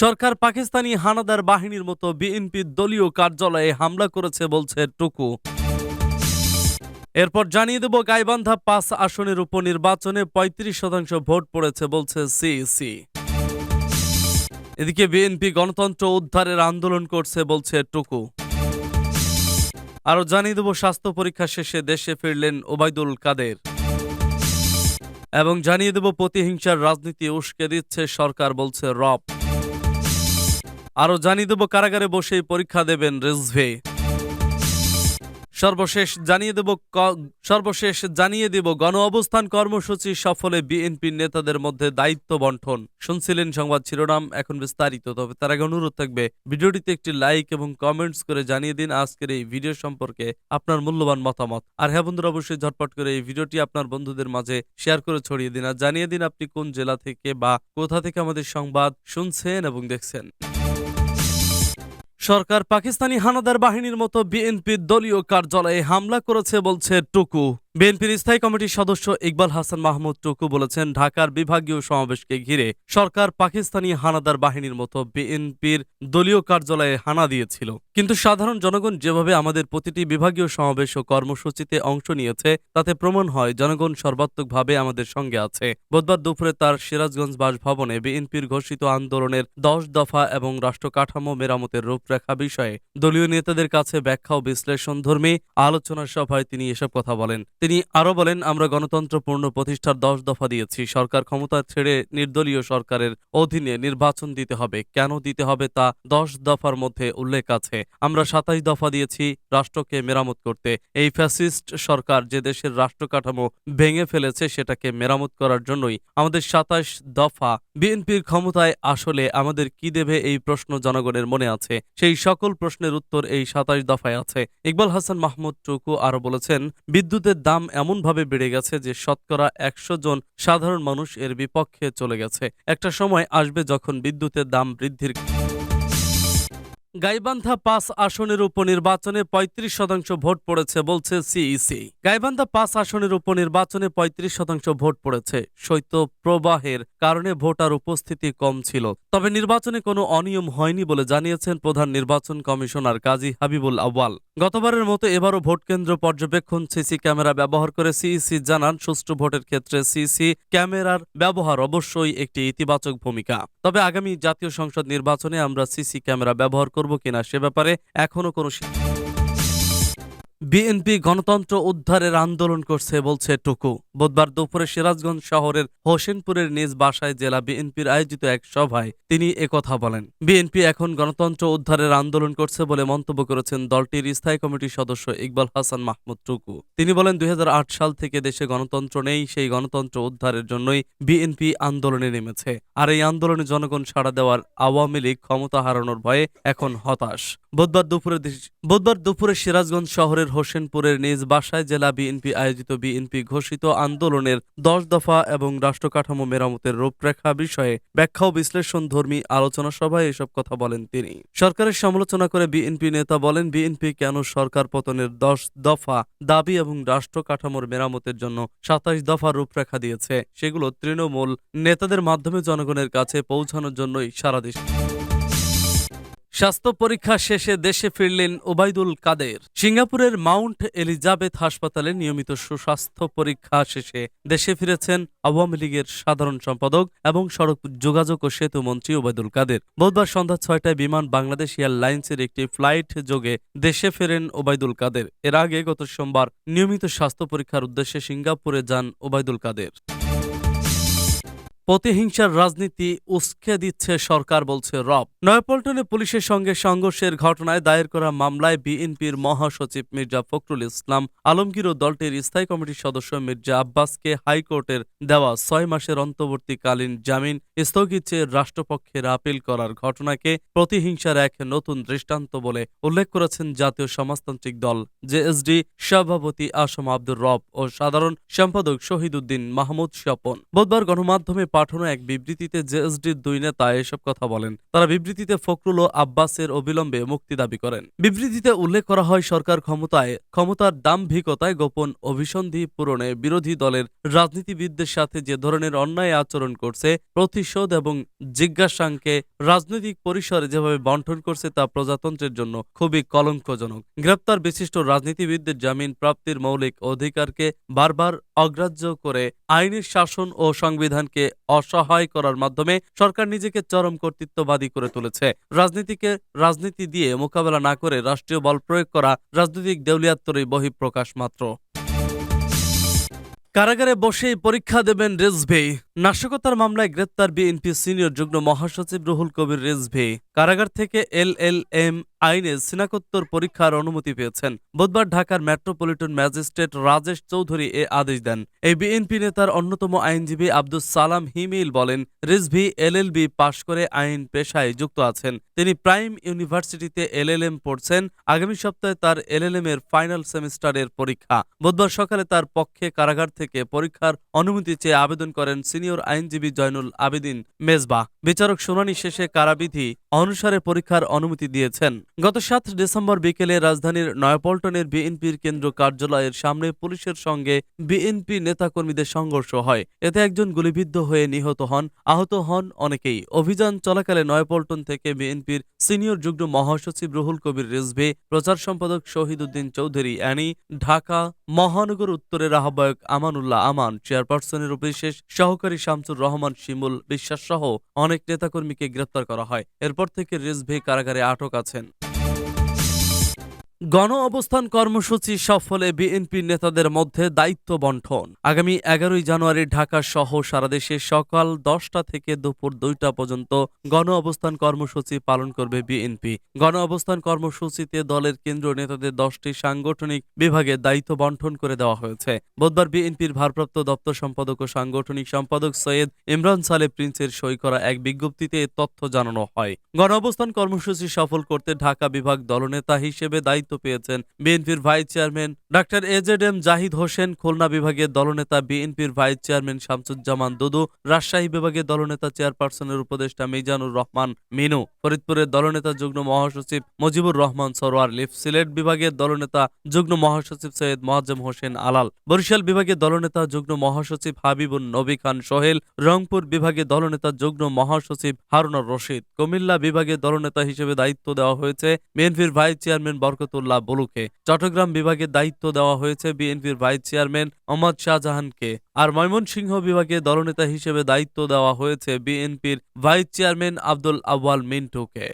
সরকার পাকিস্তানি হানাদার বাহিনীর মতো বিএনপির দলীয় কার্যালয়ে হামলা করেছে বলছে টুকু। এরপর জানিয়ে দেব, গাইবান্ধা পাঁচ আসনের উপনির্বাচনে পঁয়ত্রিশ শতাংশ ভোট পড়েছে বলছে সিইসি। এদিকে বিএনপি গণতন্ত্র উদ্ধারের আন্দোলন করছে বলছে টুকু। আরও জানিয়ে দেব, স্বাস্থ্য পরীক্ষা শেষে দেশে ফিরলেন ওবায়দুল কাদের। এবং জানিয়ে দেব, প্রতিহিংসার রাজনীতি উস্কে দিচ্ছে সরকার বলছে রব। আরও জানিয়ে দেব কারাগারে বসেই পরীক্ষা দেবেন রেজভে। সর্বশেষ জানিয়ে দেব সর্বশেষ জানিয়ে দেব গণ অবস্থান কর্মসূচি সফলে বিএনপির নেতাদের মধ্যে দায়িত্ব বন্টন। শুনছিলেন সংবাদ শিরোনাম, এখন বিস্তারিত। তবে তার আগে অনুরোধ থাকবে, ভিডিওটিতে একটি লাইক এবং কমেন্টস করে জানিয়ে দিন আজকের এই ভিডিও সম্পর্কে আপনার মূল্যবান মতামত। আর হ্যাঁ বন্ধুরা, অবশ্যই ঝটপট করে এই ভিডিওটি আপনার বন্ধুদের মাঝে শেয়ার করে ছড়িয়ে দিন। আর জানিয়ে দিন আপনি কোন জেলা থেকে বা কোথা থেকে আমাদের সংবাদ শুনছেন এবং দেখছেন। সরকার পাকিস্তানি হানাদার বাহিনীর মতো বিএনপির দলীয় কার্যালয়ে হামলা করেছে বলছে টুকু। বিএনপির স্থায়ী কমিটির সদস্য ইকবাল হাসান মাহমুদ টুকু বলেছেন, ঢাকার বিভাগীয় সমাবেশকে ঘিরে সরকার পাকিস্তানি হানাদার বাহিনীর মতো বিএনপির দলীয় কার্যালয়ে হানা দিয়েছিল। কিন্তু সাধারণ জনগণ যেভাবে আমাদের প্রতিটি বিভাগীয় সমাবেশ ও কর্মসূচিতে অংশ নিয়েছে, তাতে প্রমাণ হয় জনগণ সর্বাত্মকভাবে আমাদের সঙ্গে আছে। বুধবার দুপুরে তার সিরাজগঞ্জ বাসভবনে বিএনপির ঘোষিত আন্দোলনের দশ দফা এবং রাষ্ট্র কাঠামো মেরামতের রূপরেখা বিষয়ে দলীয় নেতাদের কাছে ব্যাখ্যা ও বিশ্লেষণধর্মী আলোচনা সভায় তিনি এসব কথা বলেন। তিনি আরও বলেন, আমরা গণতন্ত্রপূর্ণ প্রতিষ্ঠার দশ দফা দিয়েছি। সরকার ক্ষমতা ছেড়ে নির্দলীয় সরকারের অধীনে নির্বাচন দিতে হবে। কেন দিতে হবে তা দশ দফার মধ্যে উল্লেখ আছে। আমরা সাতাইশ দফা দিয়েছি রাষ্ট্রকে মেরামত করতে। এই ফ্যাসিস্ট সরকার যে দেশের রাষ্ট্র কাঠামো ভেঙে ফেলেছে, সেটাকে মেরামত করার জন্যই আমাদের সাতাশ দফা। বিএনপির ক্ষমতায় আসলে আমাদের কি দেবে এই প্রশ্ন জনগণের মনে আছে। সেই সকল প্রশ্নের উত্তর এই সাতাশ দফায় আছে। ইকবাল হাসান মাহমুদ টুকু আরও বলেছেন, বিদ্যুতের দাম এমনভাবে বেড়ে গেছে যে শতকরা একশো জন সাধারণ মানুষ এর বিপক্ষে চলে গেছে। একটা সময় আসবে যখন বিদ্যুতের দাম বৃদ্ধির গাইবান্ধা পাঁচ আসনের উপনির্বাচনে পঁয়ত্রিশ শতাংশ ভোট পড়েছে বলছে সিইসি। গাইবান্ধা পাঁচ আসনের উপনির্বাচনে পঁয়ত্রিশ শতাংশ ভোট পড়েছে। শৈত্য প্রবাহের কারণে ভোটার উপস্থিতি কম ছিল। তবে নির্বাচনে কোনো অনিয়ম হয়নি বলে জানিয়েছেন প্রধান নির্বাচন কমিশনার কাজী হাবিবুল আওয়াল গতবারের মতো এবারও ভোট কেন্দ্র পর্যবেক্ষণ সিসি ক্যামেরা ব্যবহার করে সিইসি জানান, সুষ্ঠু ভোটের ক্ষেত্রে সিসি ক্যামেরার ব্যবহার অবশ্যই একটি ইতিবাচক ভূমিকা। তবে আগামী জাতীয় সংসদ নির্বাচনে আমরা সিসি ক্যামেরা ব্যবহার করব কিনা সে ব্যাপারে এখনও কোনো বিএনপি গণতন্ত্র উদ্ধারের আন্দোলন করছে বলছে টুকু। বুধবার দুপুরে সিরাজগঞ্জ শহরের হোসেনপুরের নিজ বাসায় জেলা বিএনপির আয়োজিত এক সভায় তিনি একথা বলেন। বিএনপি এখন গণতন্ত্র উদ্ধারের আন্দোলন করছে বলে মন্তব্য করেছেন দলটির স্থায়ী কমিটির সদস্য ইকবাল হাসান মাহমুদ টুকু। তিনি বলেন, দুই হাজার আট সাল থেকে দেশে গণতন্ত্র নেই, সেই গণতন্ত্র উদ্ধারের জন্যই বিএনপি আন্দোলনে নেমেছে। আর এই আন্দোলনে জনগণ সাড়া দেওয়ার আওয়ামী লীগ ক্ষমতা হারানোর ভয়ে এখন হতাশ। বুধবার দুপুরে বুধবার দুপুরে সিরাজগঞ্জ শহরের হোসেনপুরের নিজ বাসায় জেলা বিএনপি আয়োজিত বিএনপি ঘোষিত আন্দোলনের দশ দফা এবং রাষ্ট্রকাঠামো মেরামতের রূপরেখা বিষয়ে ব্যাখ্যা ও বিশ্লেষণ ধর্মী আলোচনা সভায় এসব কথা বলেন তিনি। সরকারের সমালোচনা করে বিএনপি নেতা বলেন, বিএনপি কেন সরকার পতনের দশ দফা দাবি এবং রাষ্ট্র কাঠামোর মেরামতের জন্য সাতাইশ দফা রূপরেখা দিয়েছে, সেগুলো তৃণমূল নেতাদের মাধ্যমে জনগণের কাছে পৌঁছানোর জন্যই সারা দেশ। স্বাস্থ্য পরীক্ষা শেষে দেশে ফিরলেন ওবায়দুল কাদের। সিঙ্গাপুরের মাউন্ট এলিজাবেথ হাসপাতালে নিয়মিত সুস্বাস্থ্য পরীক্ষা শেষে দেশে ফিরেছেন আওয়ামী লীগের সাধারণ সম্পাদক এবং সড়ক যোগাযোগ ও সেতু মন্ত্রী ওবায়দুল কাদের। বুধবার সন্ধ্যা ছয়টায় বিমান বাংলাদেশ এয়ারলাইন্সের একটি ফ্লাইট যোগে দেশে ফেরেন ওবায়দুল কাদের। এর আগে গত সোমবার নিয়মিত স্বাস্থ্য পরীক্ষার উদ্দেশ্যে সিঙ্গাপুরে যান ওবায়দুল কাদের। প্রতিহিংসার রাজনীতি উস্কে দিচ্ছে সরকার, বলছে রব। নয়াপল্টনে পুলিশের সঙ্গে সংঘর্ষের ঘটনায় দায়ের করা মামলায় বিএনপির মহাসচিব মির্জা ফখরুল ইসলাম, আলমগীর ও দলটির স্থায়ী কমিটির সদস্য মির্জা আব্বাসকে হাইকোর্টের দেওয়া ছয় মাসের অন্তর্বর্তীকালীন জামিন স্থগিত চেয়ে রাষ্ট্রপক্ষের আপিল করার ঘটনাকে প্রতিহিংসার এক নতুন দৃষ্টান্ত বলে উল্লেখ করেছেন জাতীয় সমাজতান্ত্রিক দল জেএসডি সভাপতি আসম আব্দুর রব ও সাধারণ সম্পাদক শহীদ উদ্দিন মাহমুদ স্বপন। বুধবার গণমাধ্যমে পাঠানো এক বিবৃতিতে জেএসডির দুই নেতা এসব কথা বলেন। তারা বিবৃতিতে ফখরুল ও আব্বাসের অবিলম্বে মুক্তি দাবি করেন। বিবৃতিতে উল্লেখ করা হয় সরকার ক্ষমতায়, ক্ষমতার দাম্ভিকতায় গোপন অভিসন্ধি পূরণে বিরোধী দলের রাজনীতিবিদদের সাথে যে ধরনের অন্যায় আচরণ করছে, প্রতিশোধ এবং জিজ্ঞাসাঙ্কে রাজনৈতিক পরিসরে যেভাবে বন্টন করছে তা প্রজাতন্ত্রের জন্য খুবই কলঙ্কজনক। গ্রেপ্তার বিশিষ্ট রাজনীতিবিদদের জামিন প্রাপ্তির মৌলিক অধিকারকে বারবার অগ্রাহ্য করে আইনের শাসন ও সংবিধানকে অসহায় করার মাধ্যমে সরকার নিজেকে চরম কর্তৃত্ববাদী করে তুলেছে। রাজনীতিকে রাজনীতি দিয়ে মোকাবেলা না করে রাষ্ট্রীয় বল প্রয়োগ করা রাজনৈতিক দেউলিয়াত্তরই বহিঃপ্রকাশ মাত্র। কারাগারে বসেই পরীক্ষা দেবেন রেজভে। নাশকতার মামলায় গ্রেপ্তার বিএনপি সিনিয়র যুগ্ম মহাসচিব রুহুল কবির রেজভে। কারাগার থেকে এল এল এম আইনে স্নাতকোত্তর পরীক্ষার অনুমতি পেয়েছেন। বুধবার ঢাকার মেট্রোপলিটন ম্যাজিস্ট্রেট রাজেশ চৌধুরী এ আদেশ দেন। এই বিএনপি নেতার অন্যতম আইনজীবী আব্দুস সালাম হিমিল বলেন, রিজভি এলএলবি পাশ করে আইন পেশায় যুক্ত আছেন। তিনি প্রাইম ইউনিভার্সিটিতে এলএলএম পড়ছেন। আগামী সপ্তাহে তার এল এলএলএম এর ফাইনাল সেমিস্টারের পরীক্ষা। বুধবার সকালে তার পক্ষে কারাগার থেকে পরীক্ষার অনুমতি চেয়ে আবেদন করেন সিনিয়র আইনজীবী জয়নুল আবেদিন মেজবা। বিচারক শুনানি শেষে কারাবিধি অনুসারে পরীক্ষার অনুমতি দিয়েছেন। গত সাত ডিসেম্বর বিকেলে রাজধানীর নয়াপল্টনের বিএনপির কেন্দ্র কার্যালয়ের সামনে পুলিশের সঙ্গে বিএনপি নেতাকর্মীদের সংঘর্ষ হয়। এতে একজন গুলিবিদ্ধ হয়ে নিহত হন, আহত হন অনেকেই। অভিযান চলাকালে নয়াপল্টন থেকে বিএনপির সিনিয়র যুগ্ম মহাসচিব রুহুল কবির রিজভি, প্রচার সম্পাদক শহীদ উদ্দিন চৌধুরী অ্যানি, ঢাকা মহানগর উত্তরের আহ্বায়ক আমানুল্লাহ আমান, চেয়ারপারসনের বিশেষ সহকারী শামসুর রহমান শিমুল বিশ্বাস সহ অনেক নেতাকর্মীকে গ্রেপ্তার করা হয়। এরপর থেকে রেজভে কারাগারে আটক আছেন। গণ অবস্থান কর্মসূচি সফলে বিএনপি নেতাদের মধ্যে দায়িত্ব বন্টন আগামী এগারোই জানুয়ারি ঢাকা সহ সারা দেশে সকাল দশটা থেকে দুপুর দুইটা পর্যন্ত গণ অবস্থান কর্মসূচি পালন করবে বিএনপি। গণ অবস্থান কর্মসূচিতে দলের কেন্দ্রীয় নেতাদের দশটি সাংগঠনিক বিভাগে দায়িত্ব বন্টন করে দেওয়া হয়েছে। বুধবার বিএনপির ভারপ্রাপ্ত দপ্তর সম্পাদক ও সাংগঠনিক সম্পাদক সৈয়দ ইমরান সালে প্রিন্সের সই করা এক বিজ্ঞপ্তিতে তথ্য জানানো হয়। গণ অবস্থান কর্মসূচি সফল করতে ঢাকা বিভাগ দলনেতা হিসেবে দায়িত্ব পেয়েছেন বিএনপির vice chairman doctor AZ M Zahid Hossain, Khulna বিভাগের দলনেতা বিএনপির ভাইস চেয়ারম্যান শামসুজ্জামান দুদু, রাজশাহী বিভাগের দলনেতা চেয়ারপারসনের উপদেষ্টা মিজানুর রহমান মিনু, ফরিদপুরের দলনেতা যুগ্ম মহাসচিব মুজিবুর রহমান সরোয়ার, লিফ সিলেট বিভাগের দলনেতা যুগ্ম মহাসচিব সৈয়দ মোয়াজ্জেম হোসেন আলাল, বরিশাল বিভাগের দলনেতা যুগ্ম মহাসচিব হাবিবুন নবী খান সোহেল, রংপুর বিভাগের দলনেতা যুগ্ম মহাসচিব হারুনুর রশিদ। কুমিল্লা বিভাগের দলনেতা হিসেবে দায়িত্ব দেওয়া হয়েছে বিএনপির ভাইস চেয়ারম্যান বরকতুল্লাহ বলুকে। চট্টগ্রাম বিভাগের দায়িত্ব দেওয়া হয়েছে বিএনপির ভাইস চেয়ারম্যান মোহাম্মদ শাহজাহানকে। আর ময়মনসিংহ বিভাগে দলনেতা হিসেবে দায়িত্ব দেওয়া হয়েছে বিএনপির ভাইস চেয়ারম্যান আব্দুল আওয়াল মিন্টুকে।